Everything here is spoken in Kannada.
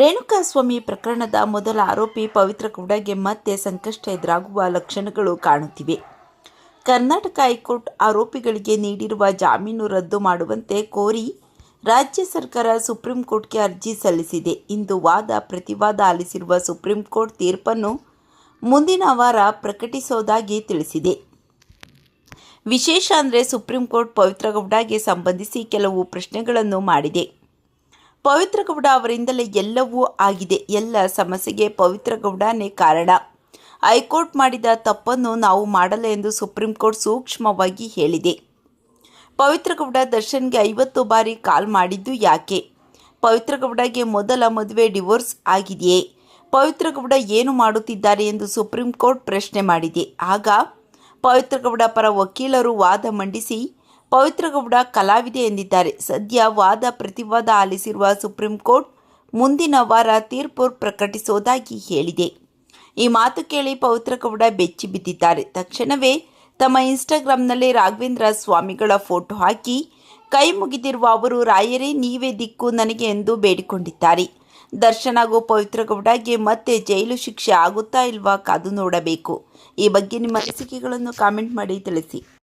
ರೇಣುಕಾಸ್ವಾಮಿ ಪ್ರಕರಣದ ಮೊದಲ ಆರೋಪಿ ಪವಿತ್ರ ಗೌಡಗೆ ಮತ್ತೆ ಸಂಕಷ್ಟ ಎದುರಾಗುವ ಲಕ್ಷಣಗಳು ಕಾಣುತ್ತಿವೆ. ಕರ್ನಾಟಕ ಹೈಕೋರ್ಟ್ ಆರೋಪಿಗಳಿಗೆ ನೀಡಿರುವ ಜಾಮೀನು ರದ್ದು ಮಾಡುವಂತೆ ಕೋರಿ ರಾಜ್ಯ ಸರ್ಕಾರ ಸುಪ್ರೀಂ ಕೋರ್ಟ್ಗೆ ಅರ್ಜಿ ಸಲ್ಲಿಸಿದೆ. ಇಂದು ವಾದ ಪ್ರತಿವಾದ ಆಲಿಸಿರುವ ಸುಪ್ರೀಂ ಕೋರ್ಟ್ ತೀರ್ಪನ್ನು ಮುಂದಿನ ವಾರ ಪ್ರಕಟಿಸೋದಾಗಿ ತಿಳಿಸಿದೆ. ವಿಶೇಷ ಅಂದರೆ ಸುಪ್ರೀಂ ಕೋರ್ಟ್ ಪವಿತ್ರ ಗೌಡಗೆ ಸಂಬಂಧಿಸಿ ಕೆಲವು ಪ್ರಶ್ನೆಗಳನ್ನು ಮಾಡಿದೆ. ಪವಿತ್ರ ಗೌಡ ಅವರಿಂದಲೇ ಎಲ್ಲವೂ ಆಗಿದೆ. ಎಲ್ಲ ಸಮಸ್ಯೆಗೆ ಪವಿತ್ರ ಗೌಡನೇ ಕಾರಣ. ಹೈಕೋರ್ಟ್ ಮಾಡಿದ ತಪ್ಪನ್ನು ನಾವು ಮಾಡಲ್ಲ ಎಂದು ಸುಪ್ರೀಂ ಕೋರ್ಟ್ ಸೂಕ್ಷ್ಮವಾಗಿ ಹೇಳಿದೆ. ಪವಿತ್ರಗೌಡ ದರ್ಶನ್ಗೆ ಐವತ್ತು ಬಾರಿ ಕಾಲ್ ಮಾಡಿದ್ದು ಯಾಕೆ? ಪವಿತ್ರ ಗೌಡಗೆ ಮೊದಲ ಮದುವೆ ಡಿವೋರ್ಸ್ ಆಗಿದೆಯೇ? ಪವಿತ್ರ ಗೌಡ ಏನು ಮಾಡುತ್ತಿದ್ದಾರೆ ಎಂದು ಸುಪ್ರೀಂ ಕೋರ್ಟ್ ಪ್ರಶ್ನೆ ಮಾಡಿದೆ. ಆಗ ಪವಿತ್ರಗೌಡ ಪರ ವಕೀಲರು ವಾದ ಮಂಡಿಸಿ ಪವಿತ್ರ ಗೌಡ ಕಲಾವಿದೆ ಎಂದಿದ್ದಾರೆ. ಸದ್ಯ ವಾದ ಪ್ರತಿವಾದ ಆಲಿಸಿರುವ ಸುಪ್ರೀಂ ಕೋರ್ಟ್ ಮುಂದಿನ ವಾರ ತೀರ್ಪು ಪ್ರಕಟಿಸೋದಾಗಿ ಹೇಳಿದೆ. ಈ ಮಾತು ಕೇಳಿ ಪವಿತ್ರ ಗೌಡ ಬೆಚ್ಚಿ ಬಿದ್ದಿದ್ದಾರೆ. ತಕ್ಷಣವೇ ತಮ್ಮ ಇನ್ಸ್ಟಾಗ್ರಾಂನಲ್ಲಿ ರಾಘವೇಂದ್ರ ಸ್ವಾಮಿಗಳ ಫೋಟೋ ಹಾಕಿ ಕೈ ಮುಗಿದಿರುವ ಅವರು, ರಾಯರೇ, ನೀವೇ ದಿಕ್ಕು ನನಗೆ ಎಂದು ಬೇಡಿಕೊಂಡಿದ್ದಾರೆ. ದರ್ಶನ್ ಹಾಗೂ ಪವಿತ್ರ ಗೌಡಗೆ ಮತ್ತೆ ಜೈಲು ಶಿಕ್ಷೆ ಆಗುತ್ತಾ ಇಲ್ವಾ ಕಾದು ನೋಡಬೇಕು. ಈ ಬಗ್ಗೆ ನಿಮ್ಮ ಅನಿಸಿಕೆಗಳನ್ನು ಕಾಮೆಂಟ್ ಮಾಡಿ ತಿಳಿಸಿ.